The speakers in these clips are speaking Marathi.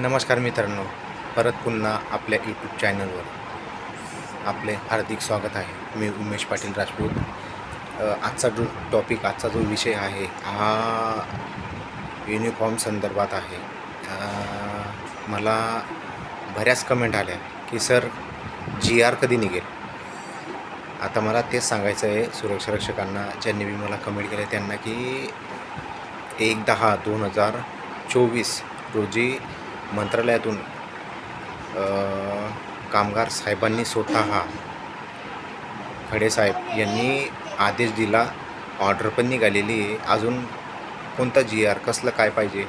नमस्कार मित्रांनो परत पुन्हा आपल्या यूट्यूब चॅनलवर आपले हार्दिक स्वागत आहे. मी उमेश पाटील राजपूत. आजचा जो टॉपिक आजचा जो विषय आहे हा युनिफॉर्म संदर्भात आहे. मला बऱ्याच कमेंट आल्या की सर जी आर कधी निघेल? आता मला तेच सांगायचं आहे सुरक्षा रक्षकांना ज्यांनी मी मला कमेंट केलं त्यांना की एक दहा दोन हजार चोवीस रोजी मंत्रालयातून कामगार साहेबांनी स्वतः खडेसाहेब यांनी आदेश दिला. ऑर्डर पण निघालेली आहे. अजून कोणता जी आर कसलं काय पाहिजे?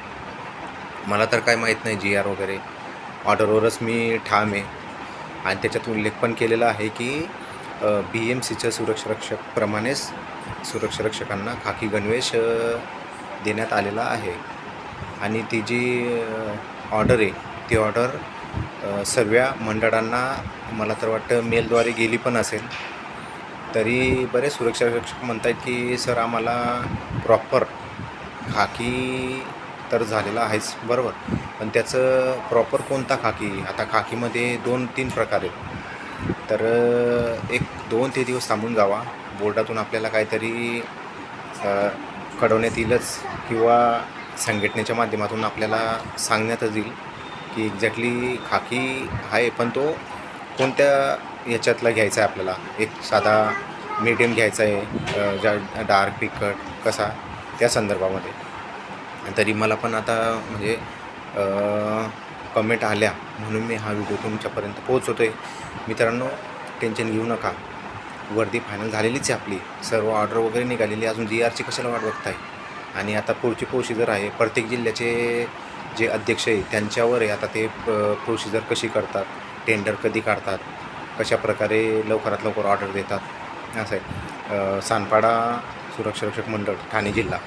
मला तर काय माहीत नाही जी आर वगैरे. ऑर्डरवरच मी ठाम आहे. आणि त्याच्यात उल्लेख पण केलेला आहे की बी एम सीच्या सुरक्षारक्षकप्रमाणेच सुरक्षारक्षकांना खाकी गणवेश देण्यात आलेला आहे. आणि ती जी ऑर्डर आहे. ती ऑर्डर सर्व मंडळांना मला तर वाटतं मेलद्वारे गेली पण असेल. तरी बरेच सुरक्षा रक्षक म्हणत आहेत की सर आम्हाला प्रॉपर खाकी तर झालेला आहेच बरोबर. पण त्याचं प्रॉपर कोणता खाकी? आता खाकीमध्ये दोन तीन प्रकार आहेत. तर एक दोन ते दिवस थांबून जावा. बोर्डातून आपल्याला काहीतरी कळवण्यात येईलच किंवा संघटनेच्या माध्यमातून आपल्याला सांगण्यातच येईल की एक्झॅक्टली खाकी आहे पण तो कोणत्या याच्यातला घ्यायचा आहे आपल्याला? एक साधा मीडियम घ्यायचा आहे ज्या डार्क पिकट कसा? त्या संदर्भामध्ये. तरी मला पण आता म्हणजे कमेंट आल्या म्हणून मी हा व्हिडिओ तुमच्यापर्यंत पोहोचवतो आहे मित्रांनो टेन्शन घेऊ नका. वर्दी फायनल झालेलीच आहे आपली. सर्व ऑर्डर वगैरे निघालेली. आहे. अजून जी आरची कशाला वाट बघताय? आणि आता पुढची प्रोसिजर आहे. प्रत्येक जिल्ह्याचे जे अध्यक्ष आहे त्यांच्यावर आहे. आता ते प्रोसिजर कशी करतात टेंडर कधी काढतात कशा प्रकारे लवकरात लवकर ऑर्डर देतात असं आहे. सानपाडा सुरक्षा रक्षक मंडळ ठाणे जिल्हा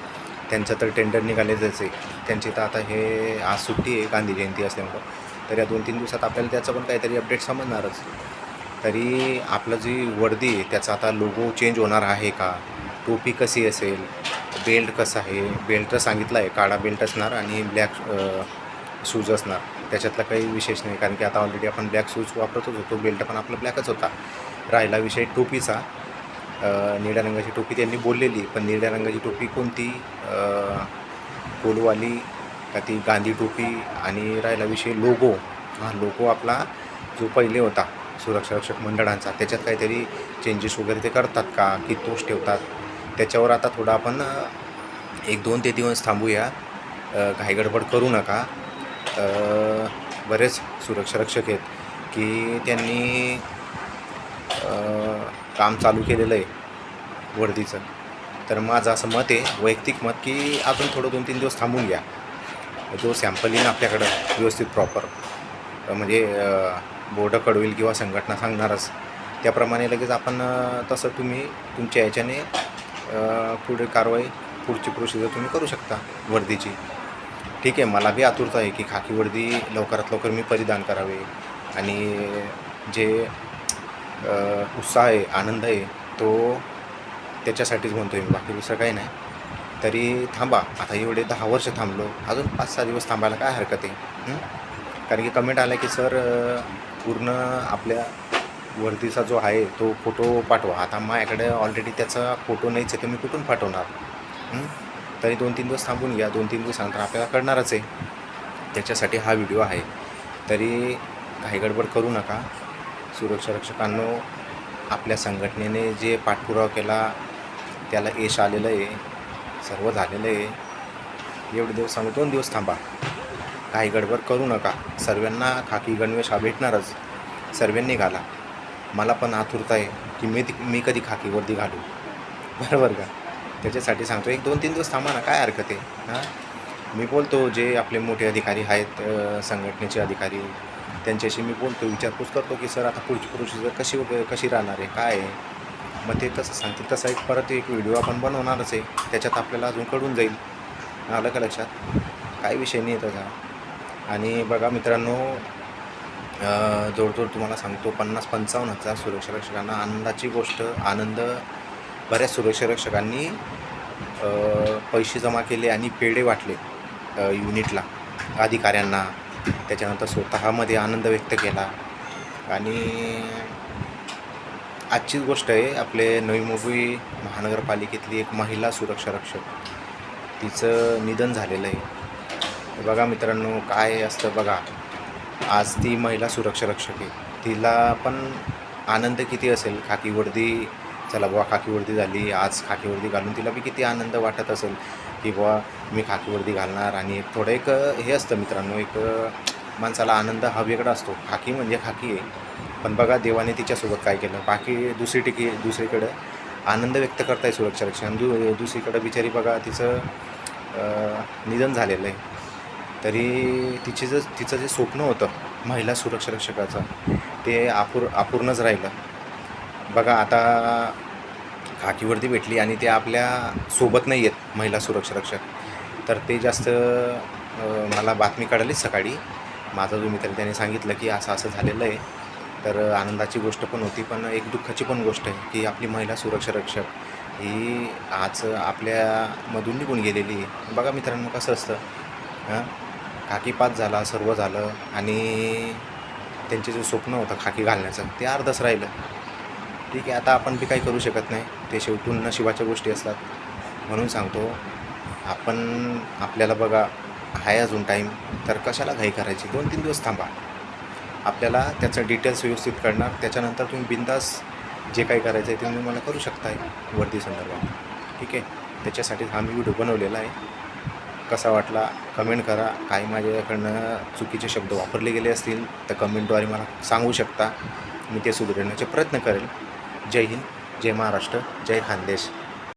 त्यांचं तर टेंडर निघालेच आहे. त्यांची तर आता हे आज सुट्टी आहे गांधी जयंती असल्यामुळं. तर या दोन तीन दिवसात आपल्याला त्याचं पण काहीतरी अपडेट समजणारच. तरी आपलं जी वर्दी आहे त्याचा आता लोगो चेंज होणार आहे का? टोपी कशी असेल? बेल्ट कसं आहे? बेल्ट सांगितलं आहे काळा बेल्ट असणार आणि ब्लॅक शूज असणार. त्याच्यातला काही विशेष नाही कारण की आता ऑलरेडी आपण ब्लॅक शूज वापरतच होतो. बेल्ट पण आपला ब्लॅकच होता. राहिला विषय टोपीचा. निळ्या रंगाची टोपी त्यांनी बोललेली पण निळ्या रंगाची टोपी कोणती? कोलवाली का ती गांधी टोपी आणि राहिला विषय लोगो. हा लोगो आपला जो पहिले होता सुरक्षा रक्षक मंडळांचा. त्याच्यात काहीतरी चेंजेस वगैरे ते करतात का? की तोच ठेवतात? त्याच्यावर आता थोडं आपण एक दोन ते दिवस थांबूया. अ, घाईगडबड करू नका. बरेच सुरक्षारक्षक आहेत की त्यांनी काम चालू केलेलं आहे वर्दीचं. तर माझं असं मत आहे वैयक्तिक मत की अजून थोडं दोन तीन दिवस थांबून घ्या. जो सॅम्पल येईल आपल्याकडं व्यवस्थित प्रॉपर म्हणजे बोर्ड कळवेल किंवा संघटना सांगणारच. त्याप्रमाणे लगेच आपण तसं तुम्ही तुमच्या याच्याने पुढे कारवाई पुढची प्रोसिजर तुम्ही करू शकता वर्दीची. ठीक आहे मला बी आतुरता आहे की खाकी वर्दी लवकरात लवकर मी परिधान करावे. आणि जे उत्साह आहे आनंद आहे तो त्याच्यासाठीच म्हणतो आहे मी. बाकी दुसरं काही नाही. तरी थांबा. आता एवढे दहा वर्ष थांबलो. अजून पाच सहा दिवस थांबायला काय हरकत आहे? कारण की कमेंट आला की सर पूर्ण आपल्या वर्दीचा जो आहे तो फोटो पाठवा. आता माझ्याकडे ऑलरेडी त्याचा फोटो नाहीच आहे तर मी कुठून पाठवणार? तरी दोन तीन दिवस थांबून घ्या दोन तीन दिवसानंतर आपल्याला कळणारच आहे. त्याच्यासाठी हा व्हिडिओ आहे. तरी काही गडबड करू नका. सुरक्षा रक्षकांनो आपल्या संघटनेने जे पाठपुरावा केला त्याला यश आलेलं आहे. सर्व झालेलं आहे. एवढे दिवस सांगू दोन दिवस थांबा. काही गडबड करू नका. सर्वांना खाकी गणवेश हा भेटणारच. सर्वांनी घाला. मला पण आतुरता आहे की मी ती- मी कधी खाकी वर्दी घालू. बरोबर का? त्याच्यासाठी सांगतो एक दोन तीन दिवस थांबा ना काय हरकत आहे? हां? मी बोलतो जे आपले मोठे अधिकारी आहेत संघटनेचे अधिकारी त्यांच्याशी मी बोलतो विचारपूस करतो की सर आता पुढची प्रोसिजर कशी वगैरे कशी राहणार आहे? काय आहे? मग ते तसं सांगतील. तसा एक परत एक व्हिडिओ आपण बनवणारच आहे. त्याच्यात आपल्याला अजून कळून जाईल. आलं का लक्षात? काय विषय नाही त्याचा. आणि बघा मित्रांनो जोडजोड तुम्हाला सांगतो पन्नास पंचावन्न हजार सुरक्षा रक्षकांना आनंदाची गोष्ट आनंद बऱ्याच सुरक्षारक्षकांनी पैसे जमा केले आणि पेढे वाटले युनिटला अधिकाऱ्यांना. त्याच्यानंतर स्वतःमध्ये आनंद व्यक्त केला. आणि आजचीच गोष्ट आहे आपले नवी मुंबई महानगरपालिकेतली एक महिला सुरक्षारक्षक तिचं निधन झालेलं आहे. बघा मित्रांनो काय असतं बघा. आज ती महिला सुरक्षा रक्षक आहे. तिला पण आनंद किती असेल? खाकी वर्दी चला बुवा खाकी वर्दी झाली आज खाकी वर्दी घालून तिला बी किती आनंद वाटत असेल? की बुवा मी खाकी वर्दी घालणार आणि थोडं एक हे असतं मित्रांनो एक माणसाला आनंद हा वेगळा असतो. खाकी म्हणजे खाकी आहे. पण बघा देवाने तिच्यासोबत काय केलं? बाकी दुसरी टिकी दुसरीकडं आनंद व्यक्त करताय सुरक्षा रक्षण दु दुसरीकडं बिचारी बघा तिचं निधन झालेलं आहे. तरी तिचे जर तिचं जे स्वप्न होतं महिला सुरक्षा रक्षकाचं ते अपूर अपूर्णच राहिलं. बघा आता खाकीवरती भेटली आणि ते आपल्यासोबत नाही आहेत महिला सुरक्षा रक्षक. तर ते जास्त मला बातमी कळालीच सकाळी. माझा जो मित्र त्याने सांगितलं की असं असं झालेलं आहे. तर आनंदाची गोष्ट पण होती पण एक दुःखाची पण गोष्ट आहे की आपली महिला सुरक्षा रक्षक ही आज आपल्यामधून निघून गेलेली आहे. बघा मित्रांनो कसं असतं हां? खाकीपात झाला सर्व झालं आणि त्यांचे जे स्वप्न होतं खाकी घालण्याचं ते अर्धच राहिलं. ठीक आहे आता आपण बी काही करू शकत नाही. ते शेवटून नशिबाच्या गोष्टी असतात. म्हणून सांगतो आपण आपल्याला बघा आहे अजून टाईम तर कशाला घाई करायची? दोन तीन दिवस थांबा. आपल्याला त्याचं डिटेल्स व्यवस्थित कळणार त्याच्यानंतर तुम्ही बिंदास जे काही करायचं आहे ते तुम्ही मला करू शकताय वर्दी संदर्भात. ठीक आहे? त्याच्यासाठी हा मी व्हिडिओ बनवलेला आहे. कसा वाटला? कमेंट करा. काही माझ्याकडनं चुकीचे शब्द वापरले गेले असतील तर कमेंटद्वारे मला सांगू शकता. मी ते सुधारण्याचे प्रयत्न करेल. जय हिंद जय महाराष्ट्र जय खानदेश.